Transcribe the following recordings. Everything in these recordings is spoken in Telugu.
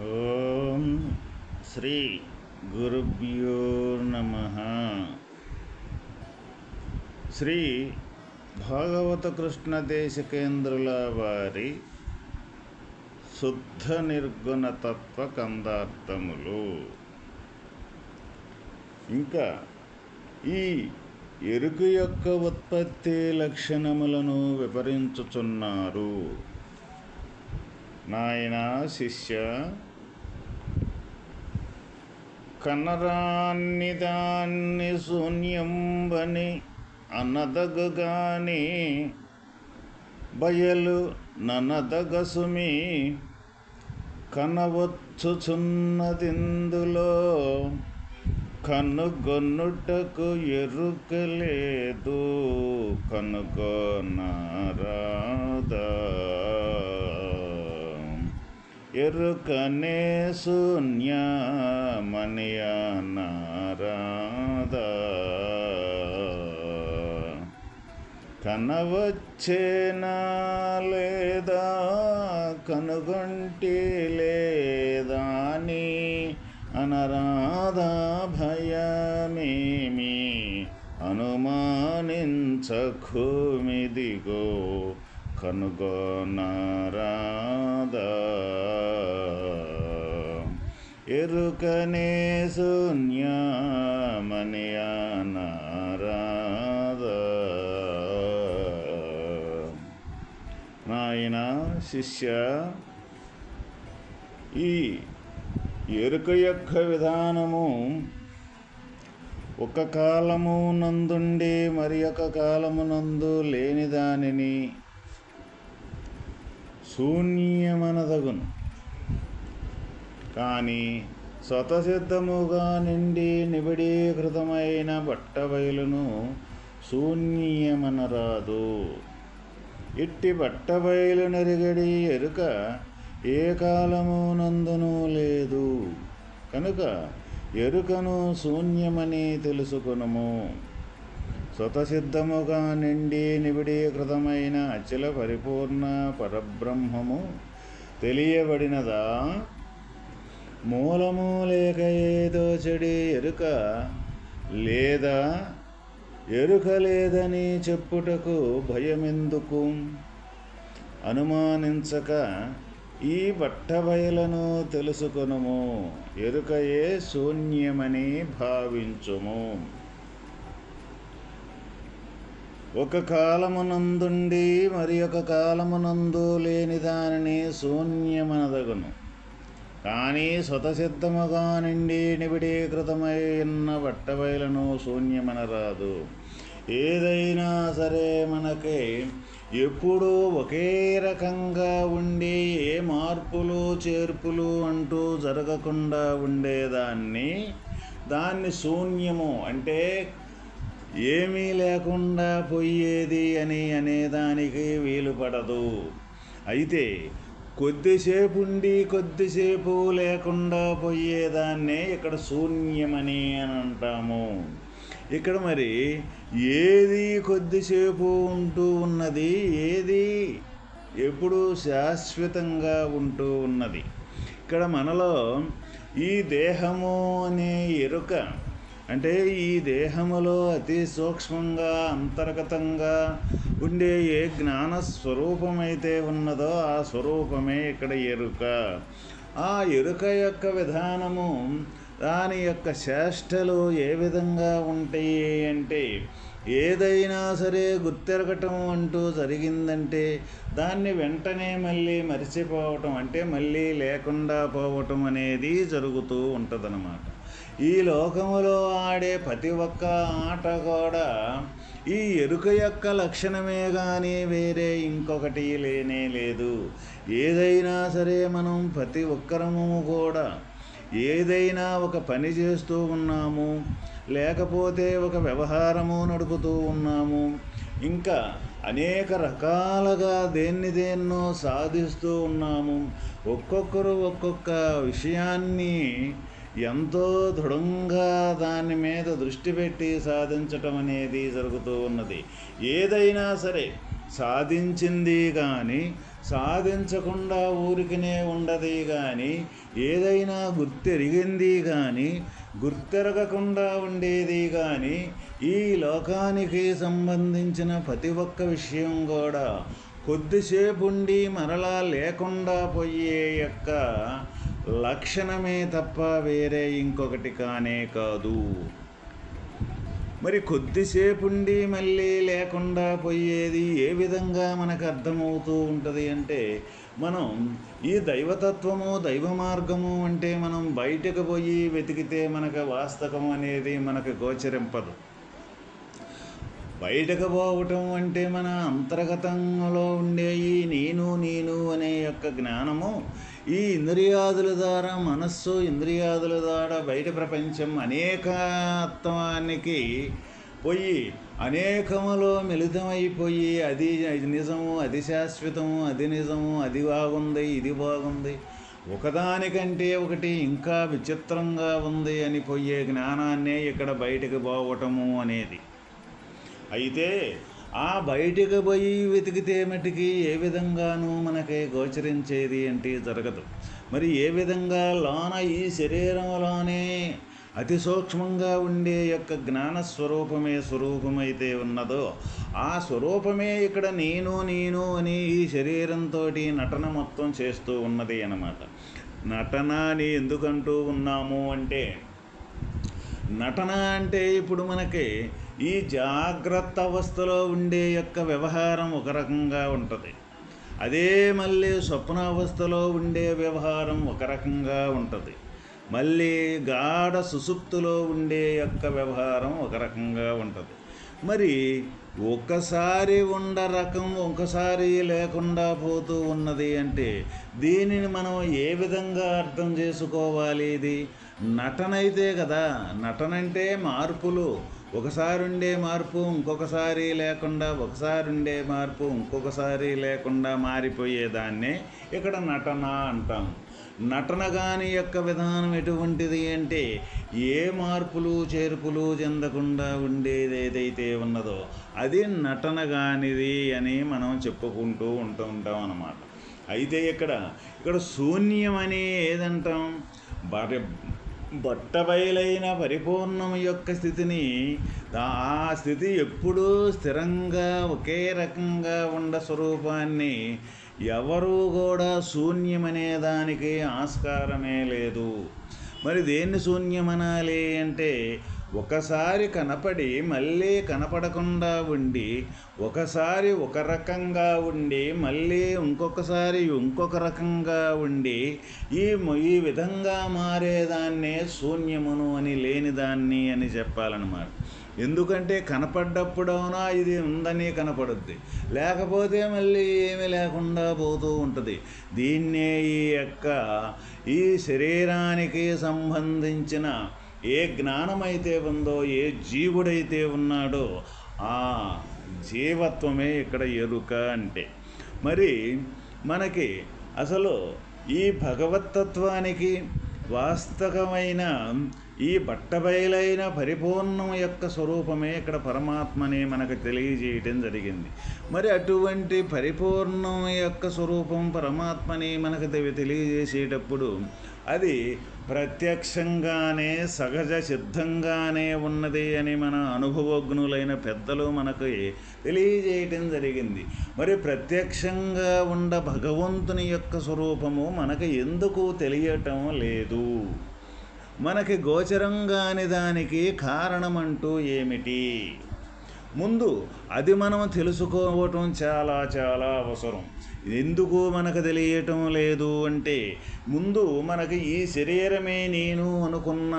ఓం శ్రీ గురుభ్యో నమ. శ్రీ భాగవత కృష్ణ దేశకేంద్రుల వారి శుద్ధ నిర్గుణ తత్వ కందార్థములు. ఇంకా ఈ ఎరుకు యొక్క ఉత్పత్తి లక్షణములను వివరించుచున్నారు. నాయన శిష్య కనరాన్ని దాన్ని శూన్యంబని అనదగగానే బయలు ననదగసుమి కనవచ్చుచున్నదిందులో కనుగొన్నుటకు ఎరుకలేదు కనుగొనరాదా. ఎరుకనే శూన్యమనియనారాదా కనవచ్చేనా లేదా? కనుగొంటి లేదా అని అనరాధా భయమేమి? అనుమానించఖుమిదిగో కనుగొనరాదా? ఎరుకనే శూన్యమనియనారాదా నాయన శిష్య ఈ ఎరుక యొక్క విధానము ఒక కాలము నందుండి మరి ఒక కాలము నందు లేని దానిని శూన్యమనదగును. కానీ స్వతసిద్ధముగా నిండి నిబిడీకృతమైన బట్టబయలును శూన్యమనరాదు. ఇట్టి బట్టబయలు నెరిగడి ఎరుక ఏ కాలము నందును లేదు. కనుక ఎరుకను శూన్యమని తెలుసుకునము. స్వతసిద్ధముగా నిండి నిబిడీకృతమైన అచల పరిపూర్ణ పరబ్రహ్మము తెలియబడినదా? మూలము లేక ఏదో చెడి ఎరుక లేదా? ఎరుక లేదని చెప్పుటకు భయమెందుకు? అనుమానించక ఈ బట్టబయలను తెలుసుకొనుము. ఎరుకయే శూన్యమని భావించుము. ఒక కాలమునందుండి మరి ఒక కాలమునందు లేని దానిని శూన్యమనదగును. కానీ స్వతసిద్ధముగా నిండి నిబిడీకృతమైన బట్టబయలను శూన్యమనరాదు. ఏదైనా సరే మనకి ఎప్పుడూ ఒకే రకంగా ఉండి ఏ మార్పులు చేర్పులు అంటూ జరగకుండా ఉండేదాన్ని దాన్ని శూన్యము అంటే ఏమీ లేకుండా పోయేది అని అనేదానికి వీలు పడదు అయితే కొద్దిసేపు ఉండి కొద్దిసేపు లేకుండా పోయేదాన్నే ఇక్కడ శూన్యమని అని అంటాము. ఇక్కడ మరి ఏది కొద్దిసేపు ఉంటూ ఉన్నది? ఏది? ఎప్పుడు శాశ్వతంగా ఉంటూ ఉన్నది. ఇక్కడ మనలో ఈ దేహము అనే ఎరుక అంటే ఈ దేహములో అతి సూక్ష్మంగా అంతర్గతంగా ఉండే ఏ జ్ఞాన స్వరూపమైతే ఉన్నదో ఆ స్వరూపమే ఇక్కడ ఎరుక. ఆ ఎరుక యొక్క విధానము దాని యొక్క చేష్టలు ఏ విధంగా ఉంటాయి అంటే ఏదైనా సరే గుర్తెరగటం అంటూ జరిగిందంటే దాన్ని వెంటనే మళ్ళీ మరిచిపోవటం అంటే మళ్ళీ లేకుండా పోవటం అనేది జరుగుతూ ఉంటుందన్నమాట. ఈ లోకములో ఆడే ప్రతి ఒక్క ఆట కూడా ఈ ఎరుక యొక్క లక్షణమే కానీ వేరే ఇంకొకటి లేనే లేదు. ఏదైనా సరే మనం ప్రతి ఒక్కరము కూడా ఏదైనా ఒక పని చేస్తూ ఉన్నాము లేకపోతే ఒక వ్యవహారము నడుపుతూ ఉన్నాము ఇంకా అనేక రకాలుగా దేన్ని దేన్నో సాధిస్తూ ఉన్నాము. ఒక్కొక్కరు ఒక్కొక్క విషయాన్ని ఎంతో దృఢంగా దాని మీద దృష్టి పెట్టి సాధించటం అనేది జరుగుతూ ఉన్నది. ఏదైనా సరే సాధించింది కానీ సాధించకుండా ఊరికినే ఉండది కానీ ఏదైనా గుర్తెరిగింది కానీ గుర్తెరగకుండా ఉండేది కానీ ఈ లోకానికి సంబంధించిన ప్రతి ఒక్క విషయం కూడా కొద్దిసేపు ఉండి మరలా లేకుండా పోయే యొక్క లక్షణమే తప్ప వేరే ఇంకొకటి కానే కాదు. మరి కొద్దిసేపుండి మళ్ళీ లేకుండా పోయేది ఏ విధంగా మనకు అర్థమవుతూ ఉంటుంది అంటే మనం ఈ దైవతత్వము దైవ మార్గము అంటే మనం బయటకు పోయి వెతికితే మనకు వాస్తవం అనేది మనకు గోచరింపదు. బయటకు పోవటం అంటే మన అంతర్గతంలో ఉండే ఈ నేను నేను అనే యొక్క జ్ఞానము ఈ ఇంద్రియాదుల ద్వారా మనస్సు ఇంద్రియాదుల ద్వారా బయట ప్రపంచం అనేకత్వానికి పోయి అనేకములో మిళితమైపోయి అది నిజము అది శాశ్వతము అది నిజము అది బాగుంది ఇది బాగుంది ఒకదానికంటే ఒకటి ఇంకా విచిత్రంగా ఉంది అని పోయే జ్ఞానాన్నే ఇక్కడ బయటకు పోవటము అనేది. అయితే ఆ బయటికి పోయి వెతికితే మటుకి ఏ విధంగానూ మనకి గోచరించేది అంటే జరగదు. మరి ఏ విధంగా లోన ఈ శరీరంలోనే అతి సూక్ష్మంగా ఉండే యొక్క జ్ఞాన స్వరూపమే స్వరూపమైతే ఉన్నదో ఆ స్వరూపమే ఇక్కడ నేను నేను అని ఈ శరీరంతో నటన మొత్తం చేస్తూ ఉన్నది అన్నమాట. నటన అని ఎందుకంటూ ఉన్నాము అంటే నటన అంటే ఇప్పుడు మనకి ఈ జాగ్రత్త అవస్థలో ఉండే యొక్క వ్యవహారం ఒక రకంగా ఉంటుంది. అదే మళ్ళీ స్వప్నావస్థలో ఉండే వ్యవహారం ఒక రకంగా ఉంటుంది. మళ్ళీ గాఢ సుసుప్తులో ఉండే యొక్క వ్యవహారం ఒక రకంగా ఉంటుంది. మరి ఒకసారి ఉండ రకం ఒకసారి లేకుండా పోతూ ఉన్నది అంటే దీనిని మనం ఏ విధంగా అర్థం చేసుకోవాలి ఇది? నటన అయితే కదా నటన అంటే మార్పులు. ఒకసారి ఉండే మార్పు ఇంకొకసారి లేకుండా ఒకసారి ఉండే మార్పు ఇంకొకసారి లేకుండా మారిపోయేదాన్నే ఇక్కడ నటన అంటాం. నటన కాని యొక్క విధానం ఎటువంటిది అంటే ఏ మార్పులు చేర్పులు చెందకుండా ఉండేది ఏదైతే ఉన్నదో అది నటన కానిది అని మనం చెప్పుకుంటూ ఉంటూ ఉంటాం అన్నమాట. అయితే ఇక్కడ ఇక్కడ శూన్యం అని ఏదంటాం? భార్య బట్టబయలైన పరిపూర్ణం యొక్క స్థితిని ఆ స్థితి ఎప్పుడూ స్థిరంగా ఒకే రకంగా ఉండ స్వరూపాన్ని ఎవరూ కూడా శూన్యమనే దానికి ఆస్కారమే లేదు. మరి దేన్ని శూన్యమనాలి అంటే ఒకసారి కనపడి మళ్ళీ కనపడకుండా ఉండి ఒకసారి ఒక రకంగా ఉండి మళ్ళీ ఇంకొకసారి ఇంకొక రకంగా ఉండి ఈ ఈ విధంగా మారేదాన్నే శూన్యమును అని లేనిదాన్ని అని చెప్పాలన్నమాట. ఎందుకంటే కనపడ్డప్పుడవునా ఇది ఉందని కనపడుద్ది. లేకపోతే మళ్ళీ ఏమీ లేకుండా పోతూ ఉంటుంది. దీన్నే ఈ యొక్క ఈ శరీరానికి సంబంధించిన ఏ జ్ఞానమైతే ఉందో ఏ జీవుడైతే ఉన్నాడో ఆ జీవత్వమే ఇక్కడ ఎరుక అంటే. మరి మనకి అసలు ఈ భగవతత్వానికి వాస్తవమైన ఈ బట్టబయలైన పరిపూర్ణం యొక్క స్వరూపమే ఇక్కడ పరమాత్మని మనకు తెలియజేయటం జరిగింది. మరి అటువంటి పరిపూర్ణం యొక్క స్వరూపం పరమాత్మని మనకు తెలియజేసేటప్పుడు అది ప్రత్యక్షంగానే సహజ సిద్ధంగానే ఉన్నది అని మన అనుభవజ్ఞులైన పెద్దలు మనకు తెలియజేయటం జరిగింది. మరి ప్రత్యక్షంగా ఉండ భగవంతుని యొక్క స్వరూపము మనకు ఎందుకు తెలియటం లేదు? మనకి గోచరం కాని దానికి కారణమంటూ ఏమిటి? ముందు అది మనం తెలుసుకోవటం చాలా చాలా అవసరం. ఎందుకు మనకు తెలియటం లేదు అంటే ముందు మనకి ఈ శరీరమే నేను అనుకున్న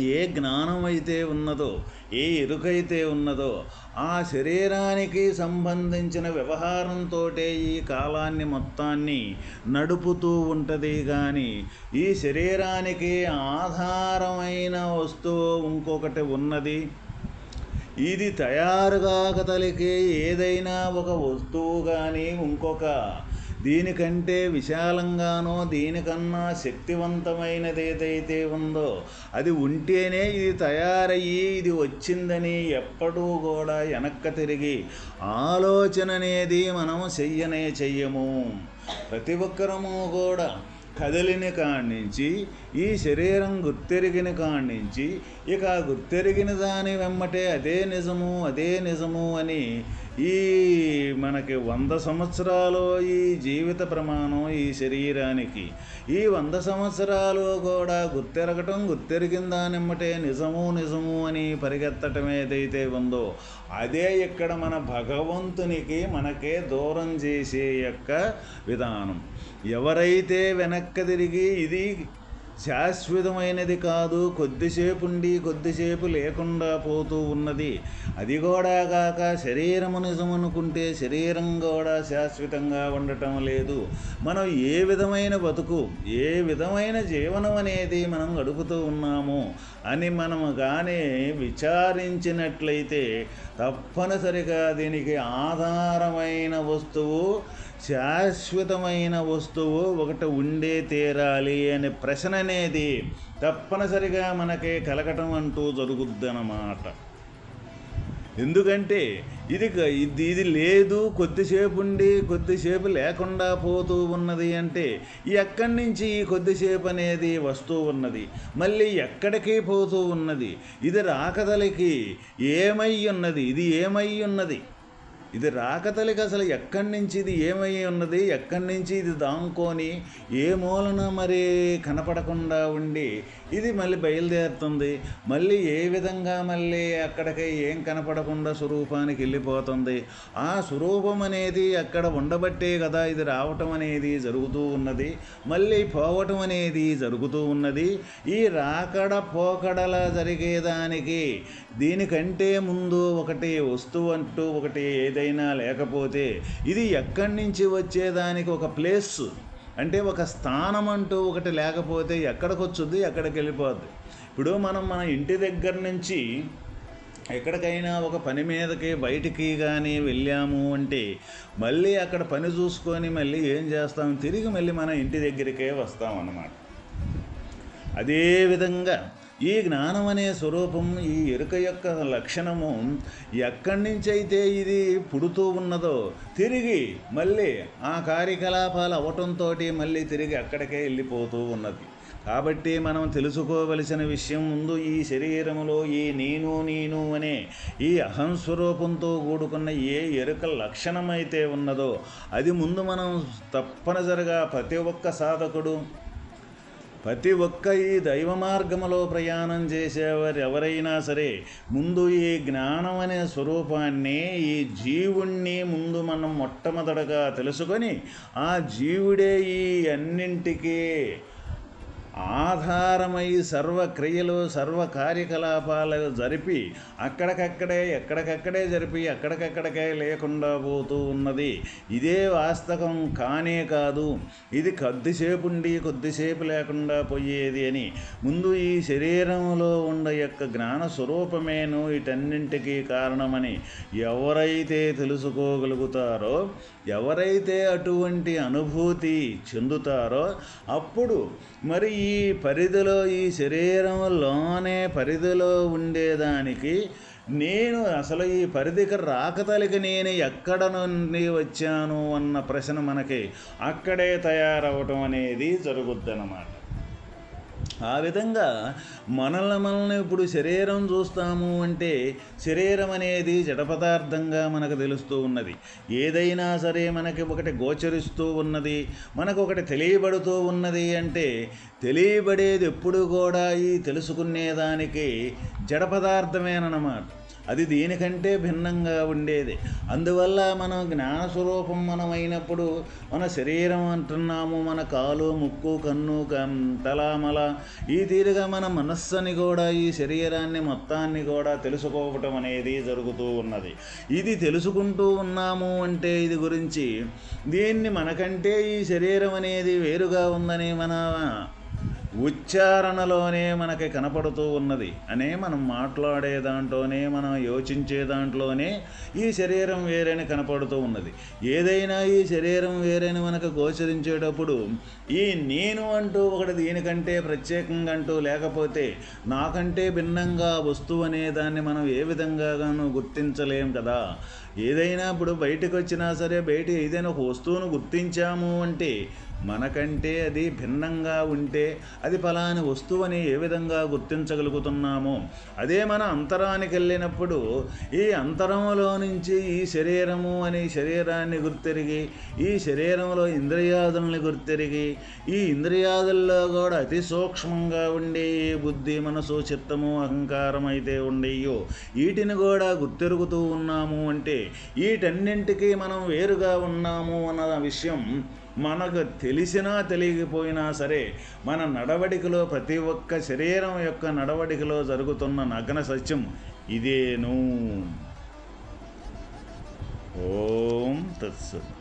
ఏ జ్ఞానం అయితే ఉన్నదో ఏ ఎరుకైతే ఉన్నదో ఆ శరీరానికి సంబంధించిన వ్యవహారంతో ఈ కాలాన్ని మొత్తాన్ని నడుపుతూ ఉంటుంది కానీ ఈ శరీరానికి ఆధారమైన వస్తువు ఇంకొకటి ఉన్నది. ఇది తయారు కాకతలికి ఏదైనా ఒక వస్తువు కానీ ఇంకొక. దీనికంటే విశాలంగానో దీనికన్నా శక్తివంతమైనది ఏదైతే ఉందో అది ఉంటేనే ఇది తయారయ్యి ఇది వచ్చిందని ఎప్పుడూ కూడా వెనక్క తిరిగి ఆలోచన అనేది మనం చెయ్యనే చెయ్యము. ప్రతి ఒక్కరము కూడా కదిలిన కాణించి ఈ శరీరం గుర్తెరిగిన కాణించి ఇక గుర్తెరిగిన దాని వెమ్మటే అదే నిజము అదే నిజము అని ఈ మనకి వంద సంవత్సరాలు ఈ జీవిత ప్రమాణం ఈ శరీరానికి. ఈ వంద సంవత్సరాలు కూడా గుర్తెరగటం గుర్తెరిగిన దానిమ్మటే నిజము నిజము అని పరిగెత్తటం ఏదైతే ఉందో అదే ఇక్కడ మన భగవంతునికి మనకే దూరం చేసే యొక్క విధానం. ఎవరైతే వెనక్కి తిరిగి ఇది శాశ్వతమైనది కాదు కొద్దిసేపుండి కొద్దిసేపు లేకుండా పోతూ ఉన్నది. అది కూడా కాక శరీరము నిజమనుకుంటే శరీరం కూడా శాశ్వతంగా ఉండటం లేదు. మనం ఏ విధమైన బతుకు ఏ విధమైన జీవనం అనేది మనం గడుపుతూ ఉన్నాము అని మనము కానీ విచారించినట్లయితే తప్పనిసరిగా దీనికి ఆధారమైన వస్తువు శాశ్వతమైన వస్తువు ఒకటి ఉండే తీరాలి అనే ప్రశ్న అనేది తప్పనిసరిగా మనకి కలగటం అంటూ జరుగుద్దన్నమాట. ఎందుకంటే ఇది ఇది ఇది లేదు కొద్దిసేపు ఉండి కొద్దిసేపు లేకుండా పోతూ ఉన్నది అంటే ఎక్కడి నుంచి ఈ కొద్దిసేపు అనేది వస్తూ ఉన్నది? మళ్ళీ ఎక్కడికి పోతూ ఉన్నది? ఇది రాకదలికి ఏమై ఉన్నది? ఇది ఏమై ఉన్నది? ఇది రాకతలికి అసలు ఎక్కడి నుంచి ఇది ఏమై ఉన్నది? ఎక్కడి నుంచి ఇది దాంకొని ఏ మూలన మరి కనపడకుండా ఉండి ఇది మళ్ళీ బయలుదేరుతుంది. మళ్ళీ ఏ విధంగా మళ్ళీ అక్కడికి ఏం కనపడకుండా స్వరూపానికి వెళ్ళిపోతుంది? ఆ స్వరూపం అనేది అక్కడ ఉండబట్టే కదా ఇది రావటం అనేది జరుగుతూ ఉన్నది. మళ్ళీ పోవటం అనేది జరుగుతూ ఉన్నది. ఈ రాకడ పోకడల జరిగేదానికి దీనికంటే ముందు ఒకటి వస్తువు అంటూ ఒకటి ఏదైనా లేకపోతే ఇది ఎక్కడి నుంచి వచ్చేదానికి ఒక ప్లేస్. అంటే ఒక స్థానం అంటూ ఒకటి లేకపోతే ఎక్కడికి వచ్చుద్ది ఎక్కడికి వెళ్ళిపోద్ది. ఇప్పుడు మనం మన ఇంటి దగ్గర నుంచి ఎక్కడికైనా ఒక పని మీదకి బయటికి కానీ వెళ్ళాము అంటే మళ్ళీ అక్కడ పని చూసుకొని మళ్ళీ ఏం చేస్తాం? తిరిగి మళ్ళీ మన ఇంటి దగ్గరికే వస్తాం అన్నమాట అదేవిధంగా ఈ జ్ఞానం అనే స్వరూపం ఈ ఎరుక యొక్క లక్షణము ఎక్కడి నుంచి అయితే ఇది పుడుతూ ఉన్నదో తిరిగి మళ్ళీ ఆ కార్యకలాపాలు అవటంతో మళ్ళీ తిరిగి అక్కడికే వెళ్ళిపోతూ ఉన్నది. కాబట్టి మనం తెలుసుకోవలసిన విషయం ముందు ఈ శరీరములో ఈ నేను నేను అనే ఈ అహం స్వరూపంతో కూడుకున్న ఏ ఎరుక లక్షణమైతే ఉన్నదో అది ముందు మనం తప్పనిసరిగా ప్రతి ఒక్క సాధకుడు ప్రతి ఒక్క ఈ దైవ మార్గములో ప్రయాణం చేసేవారు ఎవరైనా సరే ముందు ఈ జ్ఞానం అనే స్వరూపాన్ని ఈ జీవుణ్ణి ముందు మనం మొట్టమొదటగా తెలుసుకొని ఆ జీవుడే ఈ అన్నింటికీ ఆధారమై సర్వక్రియలు సర్వ కార్యకలాపాలు జరిపి అక్కడికక్కడే ఎక్కడికక్కడే జరిపి అక్కడికక్కడికే లేకుండా పోతూ ఉన్నది. ఇదే వాస్తవం కానే కాదు. ఇది కొద్దిసేపు ఉండి కొద్దిసేపు లేకుండా పోయేది అని. ముందు ఈ శరీరంలో ఉన్న యొక్క జ్ఞాన స్వరూపమేను వీటన్నింటికీ కారణమని ఎవరైతే తెలుసుకోగలుగుతారో ఎవరైతే అటువంటి అనుభూతి చెందుతారో అప్పుడు మరి ఈ ఈ పరిధిలో ఈ శరీరంలోనే పరిధిలో ఉండేదానికి నేను అసలు ఈ పరిధికి రాకతలికి నేను ఎక్కడ నుండి వచ్చాను అన్న ప్రశ్న మనకి అక్కడే తయారవటం అనేది జరుగుద్దన్నమాట. ఆ విధంగా మనల్ని మనల్ని ఇప్పుడు శరీరం చూస్తాము అంటే శరీరం అనేది జడ పదార్థంగా మనకు తెలుస్తూ ఉన్నది. ఏదైనా సరే మనకి ఒకటి గోచరిస్తూ ఉన్నది మనకు ఒకటి తెలియబడుతూ ఉన్నది అంటే తెలియబడేది ఎప్పుడు కూడా ఈ తెలుసుకునేదానికి జడ పదార్థమేనమాట అది దేనికంటే భిన్నంగా ఉండేది. అందువల్ల మనం జ్ఞానస్వరూపం మనం అయినప్పుడు మన శరీరం అంటున్నాము మన కాలు ముక్కు కన్ను తలామల ఈ తీరుగా మన మనస్సుని కూడా ఈ శరీరాన్ని మొత్తాన్ని కూడా తెలుసుకోవటం అనేది జరుగుతూ ఉన్నది. ఇది తెలుసుకుంటూ ఉన్నాము అంటే ఇది గురించి దీన్ని మనకంటే ఈ శరీరం అనేది వేరుగా ఉందని మన ఉచ్చారణలోనే మనకి కనపడుతూ ఉన్నది. అనే మనం మాట్లాడే దాంట్లోనే మనం యోచించే దాంట్లోనే ఈ శరీరం వేరేని కనపడుతూ ఉన్నది. ఏదైనా ఈ శరీరం వేరేని మనకు గోచరించేటప్పుడు ఈ నేను అంటూ ఒకటి దీనికంటే ప్రత్యేకంగా అంటూ లేకపోతే నాకంటే భిన్నంగా వస్తువు అనే దాన్ని మనం ఏ విధంగానూ గుర్తించలేం కదా. ఏదైనా ఇప్పుడు బయటకు వచ్చినా సరే బయట ఏదైనా ఒక వస్తువును గుర్తించాము అంటే మనకంటే అది భిన్నంగా ఉంటే అది ఫలాని వస్తువు అని ఏ విధంగా గుర్తించగలుగుతున్నామో. అదే మన అంతరానికి వెళ్ళినప్పుడు ఈ అంతరంలో నుంచి ఈ శరీరము అనే శరీరాన్ని గుర్తెరిగి ఈ శరీరంలో ఇంద్రియాదుల్ని గుర్తెరిగి ఈ ఇంద్రియాదుల్లో కూడా అతి సూక్ష్మంగా ఉండే ఈ బుద్ధి మనసు చిత్తము అహంకారం అయితే ఉండేయో వీటిని కూడా గుర్తెరుగుతూ ఉన్నాము అంటే వీటన్నింటికీ మనం వేరుగా ఉన్నాము అన్న విషయం మనకు తెలిసినా తెలియకపోయినా సరే మన నడవడికలో ప్రతి ఒక్క శరీరం యొక్క నడవడికలో జరుగుతున్న నగ్న సత్యం ఇదేను. ఓం తత్సత్.